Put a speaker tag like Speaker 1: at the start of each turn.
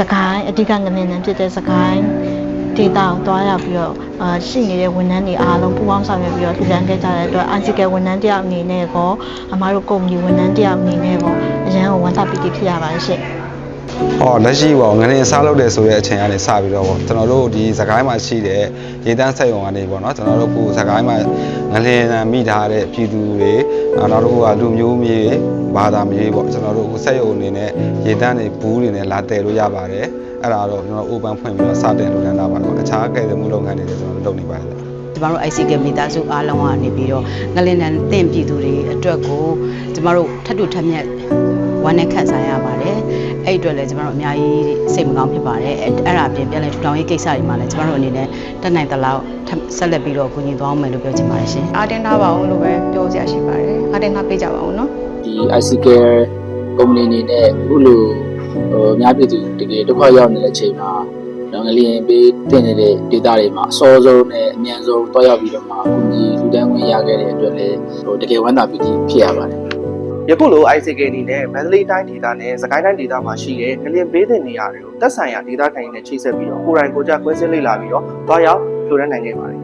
Speaker 1: စကိုင်းအဓိကငလင်နံဖြစ်တဲ့စကိုင်းဒေတာကိုတွားရောက်ပြီးတော့အာရှိနေတဲ့ဝန်ထမ်းတွေအားလုံးပူးပေါင်းဆောင်ရွက်ပြီးတော့ထူထမ်းခဲ့ကြတဲ့အတွက် ICK ဝန်ထမ်းတယောက်အနေနဲ့ကောအမားတို့ကုမ္ပဏီဝန်ထမ်းတယောက်အနေနဲ့ကောအရန်ကိုဝန်တာပီတိဖြစ်ရပါတယ်ရှင့်
Speaker 2: ဟောလက်ရှိပေါ့ငနေစားလုပ်တယ်ဆိုတဲ့အချိန်ကနေစပြီးတော့ပေါ့ကျွန်တော်တို့ဒီစကိုင်းမှာရှိတဲ့ရေတန်းဆက်ရုံကနေပေါ့နော်ကျွန်တော်တို့ကိုစကိုင်းမှာငလင်နံမိထားတဲ့ပြည်သူတွေနောက်နောက်တစ်ခုကလူမျိုးမြေဘာသာမြေပေါ့ကျွန်တော်တို့ကိုဆက်ရုံအနေနဲ့ရေတန်းတွေဘူးတွေနဲ့လာတည်လို့ရပါတယ်အဲ့ဒါတော့ကျွန်တော် open ဖွင့်ပြီးတော့စတင်လုပ်နေတာပါတော့အခြားကဲ့သို့မှုလုပ်ငန်းတွေလည်းကျွန်တော်တို့လုပ်နေပါတယ်
Speaker 3: ကျမတို့ ICK မိသားစုအားလုံးကနေပြီးတော့ငလင်တန်တင့်ပြည်သူတွေအတွက်ကိုကျမတို့ထပ်တူထပ်မြက်ဝမ်းနဲ့ခန့်စားရပါတယ် အဲ့အတွက်လည်းကျမတို့အများကြီးစိတ်မကောင်းဖြစ်ပါတယ်အဲ့အဲ့ဒါအပြင်ပြန်လဲထူထောင်ရေးကိစ္စတွေမှာလည်းကျမတို့အနေနဲ့တက်နိုင်သလောက်ထပ်ဆက်လက်ပြီးတော့ကူညီသွားအောင်မယ်လို့ပြောချင်ပါတယ်ရှင်
Speaker 4: အားတင်းထားပါအောင်လို့ပဲပြောစရာရှိပါတယ်အားတင်းထားပေးကြပါအောင်နော်
Speaker 5: ဒီ ICK ကုမ္ပဏီအနေနဲ့အခုလိုဟိုအများပြည်သူတကယ်ဒုက္ခရောက်နေတဲ့အချိန်မှာတော့ငလျင်ပေးတင်နေတဲ့ဒေတာတွေမှာအစောဆုံးနဲ့အမြန်ဆုံးတွားရောက်ပြီးတော့မှအခုဒီလူတန်းဝင်ရခဲ့တဲ့အတွက်လည်းဟိုတကယ်ဝမ်းသာပီတိဖြစ်ရပါတယ်
Speaker 6: ယခုလို ICK အနေနဲ့မန္တလေးတိုင်းဒေသနဲ့စကိုင်းတိုင်းဒေသမှာရှိတဲ့ငလျင်ဘေးတဲ့နေရာတွေကိုသက်ဆိုင်ရာဒေသခံတွေနဲ့ချိတ်ဆက်ပြီးတော့ကိုယ်တိုင်ကိုယ်ကျကွင်းစင်းလေ့လာပြီးတော့တွားရောက်လှူဒါန်းနိုင်ခဲ့ပါတယ်